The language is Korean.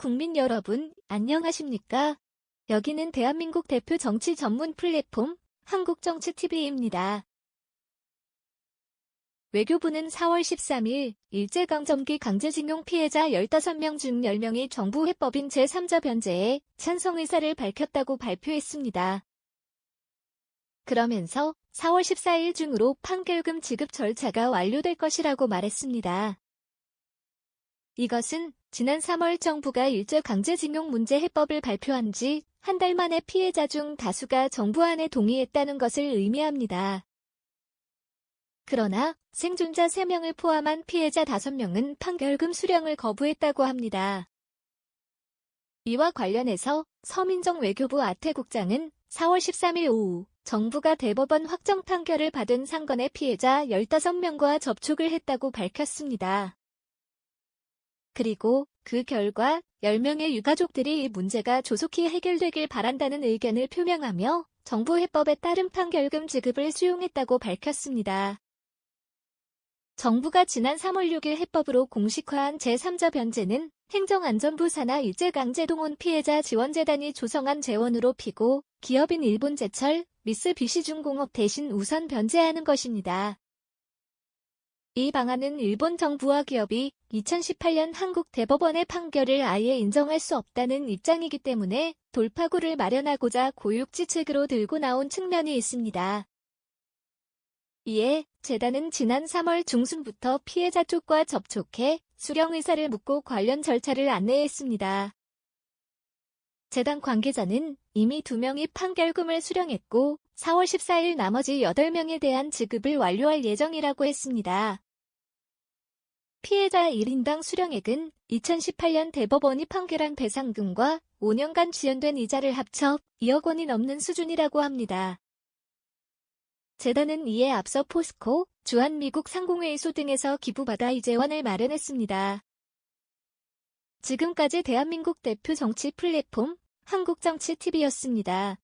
국민 여러분, 안녕하십니까? 여기는 대한민국 대표 정치 전문 플랫폼 한국정치TV입니다. 외교부는 4월 13일 일제강점기 강제징용 피해자 15명 중 10명이 정부 해법인 제3자 변제에 찬성 의사를 밝혔다고 발표했습니다. 그러면서 4월 14일 중으로 판결금 지급 절차가 완료될 것이라고 말했습니다. 이것은 지난 3월 정부가 일제 강제징용 문제 해법을 발표한 지 한 달 만에 피해자 중 다수가 정부 안에 동의했다는 것을 의미합니다. 그러나 생존자 3명을 포함한 피해자 5명은 판결금 수령을 거부했다고 합니다. 이와 관련해서 서민정 외교부 아태국장은 4월 13일 오후 정부가 대법원 확정 판결을 받은 상건의 피해자 15명과 접촉을 했다고 밝혔습니다. 그리고 그 결과 10명의 유가족들이 이 문제가 조속히 해결되길 바란다는 의견을 표명하며 정부 해법에 따른 판결금 지급을 수용했다고 밝혔습니다. 정부가 지난 3월 6일 해법으로 공식화한 제3자 변제는 행정안전부 산하 일제강제동원 피해자 지원재단이 조성한 재원으로 피고 기업인 일본제철, 미쓰비시중공업 대신 우선 변제하는 것입니다. 이 방안은 일본 정부와 기업이 2018년 한국 대법원의 판결을 아예 인정할 수 없다는 입장이기 때문에 돌파구를 마련하고자 고육지책으로 들고 나온 측면이 있습니다. 이에 재단은 지난 3월 중순부터 피해자 쪽과 접촉해 수령 의사를 묻고 관련 절차를 안내했습니다. 재단 관계자는 이미 2명이 판결금을 수령했고 4월 14일 나머지 8명에 대한 지급을 완료할 예정이라고 했습니다. 피해자 1인당 수령액은 2018년 대법원이 판결한 배상금과 5년간 지연된 이자를 합쳐 2억 원이 넘는 수준이라고 합니다. 재단은 이에 앞서 포스코, 주한미국 상공회의소 등에서 기부받아 이 재원을 마련했습니다. 지금까지 대한민국 대표 정치 플랫폼 한국정치TV였습니다.